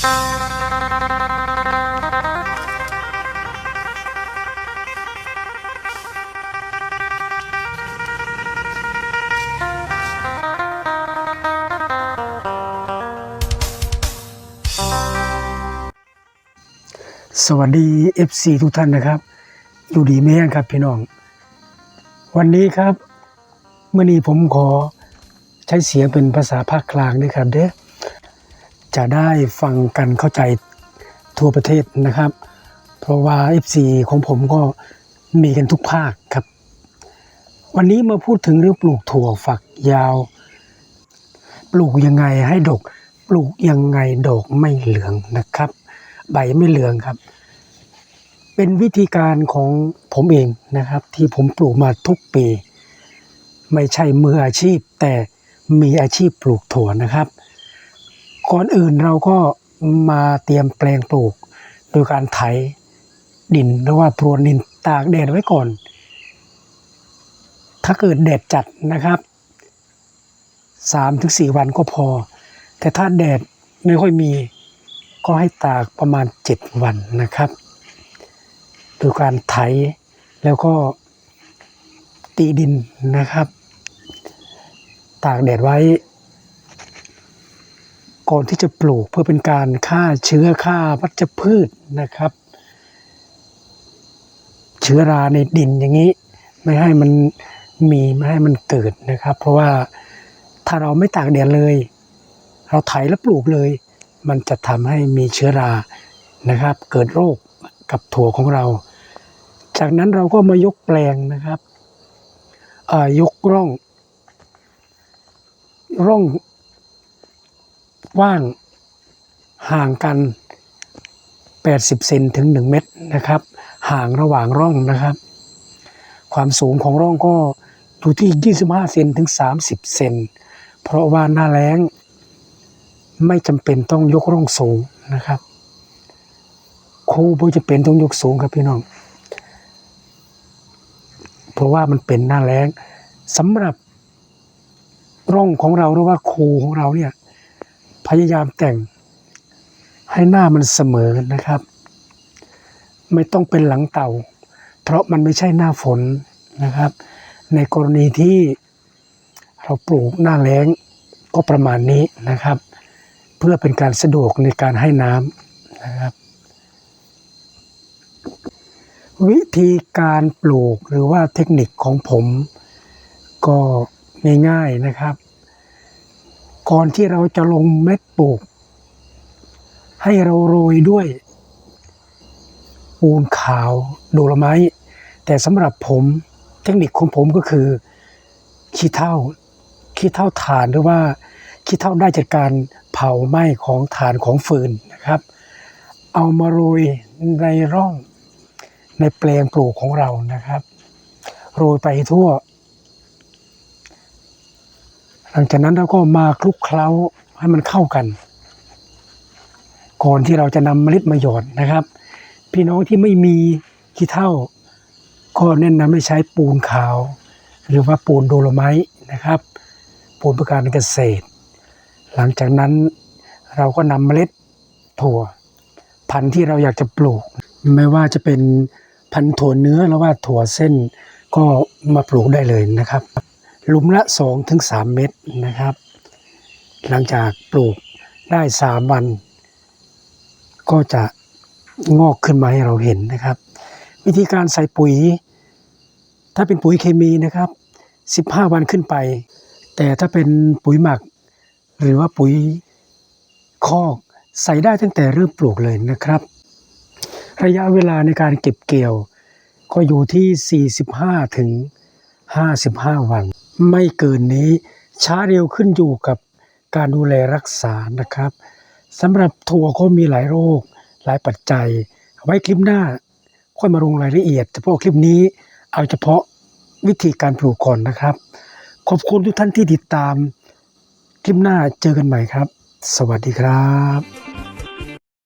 สวัสดี FC ทุกท่านนะครับ อยู่ดีไหมครับพี่น้อง วันนี้ครับเมื่อนี้ผมขอใช้เสียงเป็นภาษาภาคกลางด้วยครับเด้อ จะได้ฟังกันเข้าใจทั่วประเทศนะครับ เพราะว่า FC ของผมก็มีกันทุกภาคครับ วันนี้มาพูดถึงเรื่องปลูกถั่วฝักยาว ปลูกยังไงให้ดก ปลูกยังไงดอกไม่เหลืองนะครับ ใบไม่เหลืองครับ เป็นวิธีการของผมเองนะครับ ที่ผมปลูกมาทุกปี ไม่ใช่มืออาชีพแต่มีอาชีพปลูกถั่วนะครับ ก่อนอื่นเราก็มาเตรียมแปลงปลูก โดยการไถดินหรือว่าพรวนดินตากแดดไว้ก่อน ถ้าเกิดแดดจัดนะครับสามถึงสี่วันก็พอ แต่ถ้าแดดไม่ค่อยมีก็ให้ตากประมาณ7วันนะครับโดยการไถแล้วก็ตีดินนะครับ ตากแดดไว้ ก่อนที่จะปลูกเพื่อเป็นการฆ่าเชื้อฆ่าวัชพืชนะครับ เชื้อราในดินอย่างนี้ ไม่ให้มันมีไม่ให้มันเกิดนะครับ เพราะว่าถ้าเราไม่ตากแดดเลย เราไถแล้วปลูกเลย มันจะทำให้มีเชื้อรานะครับ เกิดโรคกับถั่วของเรา จากนั้นเราก็มายกแปลงนะครับยกร่อง ร่อง ว่างห่างกัน 80 เซนถึง 1 เมตรนะครับ ห่างระหว่างร่องนะครับ ความสูงของร่องก็อยู่ที่ 25 เซนถึง 30 เซน เพราะว่าหน้าแล้ง ไม่จำเป็นต้องยกร่องสูงนะครับครูไม่จำเป็นต้องยกสูงครับพี่น้อง เพราะว่ามันเป็นหน้าแล้งสำหรับร่องของเราหรือว่าคูของเราเนี่ย พยายามแต่งให้หน้ามันเสมอนนะครับ ไม่ต้องเป็นหลังเต่า เพราะมันไม่ใช่หน้าฝนนะครับ ในกรณีที่เราปลูกหน้าแล้งก็ประมาณนี้นะครับ เพื่อเป็นการสะดวกในการให้น้ำนะครับ วิธีการปลูกหรือว่าเทคนิคของผมก็ง่ายๆนะครับ ก่อนที่เราจะลงเม็ดปลูก ให้เราโรยด้วย ปูนขาวโดลไม้ แต่สำหรับผมเทคนิคของผมก็คือขี้เถ้าขี้เถ้าถ่านหรือว่าขี้เถ้าได้จากการเผาไหม้ของถ่านของฟืนนะครับ เอามาโรยในร่องในแปลงปลูกของเรานะครับ โรยไปทั่ว หลังจากนั้นเราก็มาคลุกเคล้าให้มันเข้ากัน ก่อนที่เราจะนำเมล็ดมาหยอดนะครับ พี่น้องที่ไม่มีขี้เถ้าก็แนะนำให้ใช้ปูนขาว หรือว่าปูนโดโลไมต์นะครับ ปูนเพื่อการเกษตร หลังจากนั้นเราก็นำเมล็ดถั่ว พันธุ์ที่เราอยากจะปลูก ไม่ว่าจะเป็นพันธุ์ถั่วเนื้อหรือว่าถั่วเส้นก็มาปลูกได้เลยนะครับ หลุมละ2-3ถึงเม็ดนะครับ หลังจากปลูกได้ 3 วัน ก็จะงอกขึ้นมาให้เราเห็นนะครับ วิธีการใส่ปุ๋ย ถ้าเป็นปุ๋ยเคมีนะครับ 15 วันขึ้นไป แต่ถ้าเป็นปุ๋ยหมัก หรือว่าปุ๋ยคอกใส่ได้ตั้งแต่เริ่มปลูกเลยนะครับ ระยะเวลาในการเก็บเกี่ยว ก็อยู่ที่ 45 ถึง 55 วัน ไม่เกินนี้ ช้าเร็วขึ้นอยู่กับการดูแลรักษานะครับสำหรับถั่วก็มีหลายโรค หลายปัจจัย ไว้คลิปหน้า ค่อยมาลงรายละเอียดเฉพาะคลิปนี้ เอาเฉพาะวิธีการปลูกก่อนนะครับ ขอบคุณทุกท่านที่ติดตาม คลิปหน้าเจอกันใหม่ครับ สวัสดีครับ